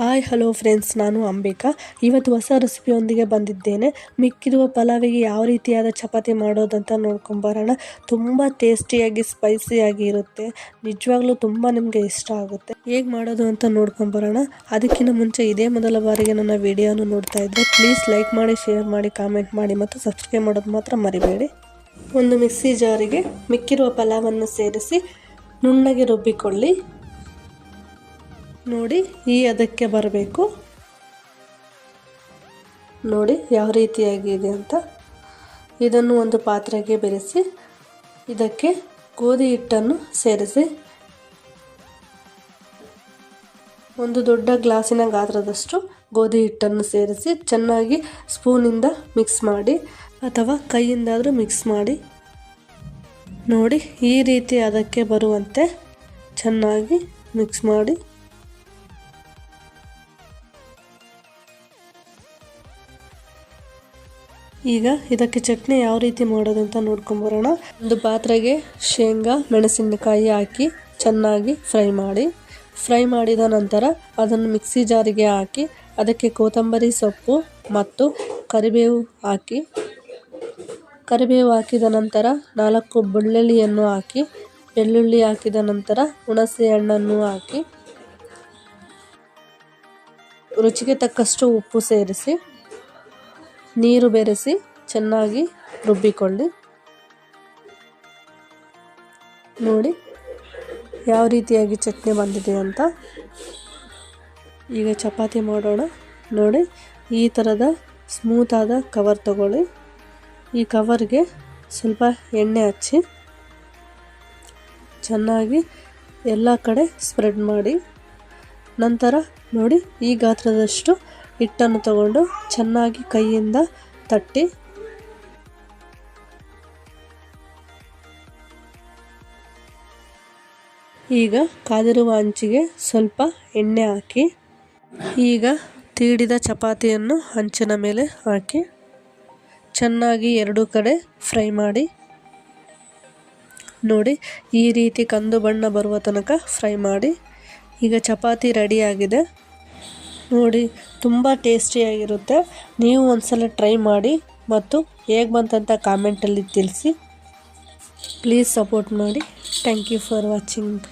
Hi, hello friends, ನಾನು ಅಂಬಿಕಾ. ಇವತ್ತು ಹೊಸ ರೆಸಿಪಿಯೊಂದಿಗೆ ಬಂದಿದ್ದೇನೆ. ಮಿಕ್ಕಿರುವ ಪಲಾವಿಗೆ ಯಾವ ರೀತಿಯಾದ ಚಪಾತಿ ಮಾಡೋದಂತ ನೋಡ್ಕೊಂಬರೋಣ. ತುಂಬ ಟೇಸ್ಟಿಯಾಗಿ, ಸ್ಪೈಸಿಯಾಗಿ ಇರುತ್ತೆ. ನಿಜವಾಗ್ಲೂ ತುಂಬ ನಿಮಗೆ ಇಷ್ಟ ಆಗುತ್ತೆ. ಹೇಗೆ ಮಾಡೋದು ಅಂತ ನೋಡ್ಕೊಂಬರೋಣ. ಅದಕ್ಕಿಂತ ಮುಂಚೆ ಇದೇ ಮೊದಲ ಬಾರಿಗೆ ನನ್ನ ವಿಡಿಯೋನ ನೋಡ್ತಾ ಇದ್ದರೆ ಪ್ಲೀಸ್ ಲೈಕ್ ಮಾಡಿ, ಶೇರ್ ಮಾಡಿ, ಕಾಮೆಂಟ್ ಮಾಡಿ ಮತ್ತು ಸಬ್ಸ್ಕ್ರೈಬ್ ಮಾಡೋದು ಮಾತ್ರ ಮರಿಬೇಡಿ. ಒಂದು ಮಿಕ್ಸಿ ಜಾರಿಗೆ ಮಿಕ್ಕಿರುವ ಪಲಾವನ್ನು ಸೇರಿಸಿ ನುಣ್ಣಗೆ ರುಬ್ಬಿಕೊಳ್ಳಿ. ನೋಡಿ ಈ ಅದಕ್ಕೆ ಬರಬೇಕು. ನೋಡಿ ಯಾವ ರೀತಿಯಾಗಿದೆ ಅಂತ. ಇದನ್ನು ಒಂದು ಪಾತ್ರೆಗೆ ಬೆರೆಸಿ, ಇದಕ್ಕೆ ಗೋಧಿ ಹಿಟ್ಟನ್ನು ಸೇರಿಸಿ. ಒಂದು ದೊಡ್ಡ ಗ್ಲಾಸಿನ ಗಾತ್ರದಷ್ಟು ಗೋಧಿ ಹಿಟ್ಟನ್ನು ಸೇರಿಸಿ ಚೆನ್ನಾಗಿ ಸ್ಪೂನಿಂದ ಮಿಕ್ಸ್ ಮಾಡಿ, ಅಥವಾ ಕೈಯಿಂದಾದರೂ ಮಿಕ್ಸ್ ಮಾಡಿ. ನೋಡಿ ಈ ರೀತಿ ಅದಕ್ಕೆ ಬರುವಂತೆ ಚೆನ್ನಾಗಿ ಮಿಕ್ಸ್ ಮಾಡಿ. ಈಗ ಇದಕ್ಕೆ ಚಟ್ನಿ ಯಾವ ರೀತಿ ಮಾಡೋದು ಅಂತ ನೋಡ್ಕೊಂಬರೋಣ ಒಂದು ಪಾತ್ರೆಗೆ ಶೇಂಗಾ, ಮೆಣಸಿನಕಾಯಿ ಹಾಕಿ ಚೆನ್ನಾಗಿ ಫ್ರೈ ಮಾಡಿ. ಫ್ರೈ ಮಾಡಿದ ನಂತರ ಅದನ್ನು ಮಿಕ್ಸಿ ಜಾರಿಗೆ ಹಾಕಿ ಅದಕ್ಕೆ ಕೊತ್ತಂಬರಿ ಸೊಪ್ಪು ಮತ್ತು ಕರಿಬೇವು ಹಾಕಿ. ಕರಿಬೇವು ಹಾಕಿದ ನಂತರ ನಾಲ್ಕು ಬೆಳ್ಳುಳ್ಳಿಯನ್ನು ಹಾಕಿ, ಬೆಳ್ಳುಳ್ಳಿ ಹಾಕಿದ ನಂತರ ಹುಣಸೆ ಹಣ್ಣನ್ನು ಹಾಕಿ. ರುಚಿಗೆ ತಕ್ಕಷ್ಟು ಉಪ್ಪು ಸೇರಿಸಿ ನೀರು ಬೆರೆಸಿ ಚೆನ್ನಾಗಿ ರುಬ್ಬಿಕೊಳ್ಳಿ. ನೋಡಿ ಯಾವ ರೀತಿಯಾಗಿ ಚಟ್ನಿ ಬಂದಿದೆ ಅಂತ. ಈಗ ಚಪಾತಿ ಮಾಡೋಣ. ನೋಡಿ ಈ ಥರದ ಸ್ಮೂತಾದ ಕವರ್ ತಗೊಳ್ಳಿ. ಈ ಕವರ್ಗೆ ಸ್ವಲ್ಪ ಎಣ್ಣೆ ಹಚ್ಚಿ ಚೆನ್ನಾಗಿ ಎಲ್ಲ ಕಡೆ ಸ್ಪ್ರೆಡ್ ಮಾಡಿ. ನಂತರ ನೋಡಿ ಈ ಗಾತ್ರದಷ್ಟು ಹಿಟ್ಟನ್ನು ತಗೊಂಡು ಚೆನ್ನಾಗಿ ಕೈಯಿಂದ ತಟ್ಟಿ ಈಗ ಕಾದಿರುವ ಹಂಚಿಗೆ ಸ್ವಲ್ಪ ಎಣ್ಣೆ ಹಾಕಿ, ಈಗ ತೀಡಿದ ಚಪಾತಿಯನ್ನು ಹಂಚಿನ ಮೇಲೆ ಹಾಕಿ, ಚೆನ್ನಾಗಿ ಎರಡು ಕಡೆ ಫ್ರೈ ಮಾಡಿ, ನೋಡಿ ಈ ರೀತಿ ಕಂದು ಬಣ್ಣ ಬರುವ ತನಕ ಫ್ರೈ ಮಾಡಿ, ಈಗ ಚಪಾತಿ ರೆಡಿಯಾಗಿದೆ ನೋಡಿ, ತುಂಬ ಟೇಸ್ಟಿಯಾಗಿರುತ್ತೆ. ನೀವು ಒಂದ್ಸಲ ಟ್ರೈ ಮಾಡಿ ಮತ್ತು ಹೇಗೆ ಬಂತಂತ ಕಾಮೆಂಟಲ್ಲಿ ತಿಳಿಸಿ. ಪ್ಲೀಸ್ ಸಪೋರ್ಟ್ ಮಾಡಿ. Thank you for watching.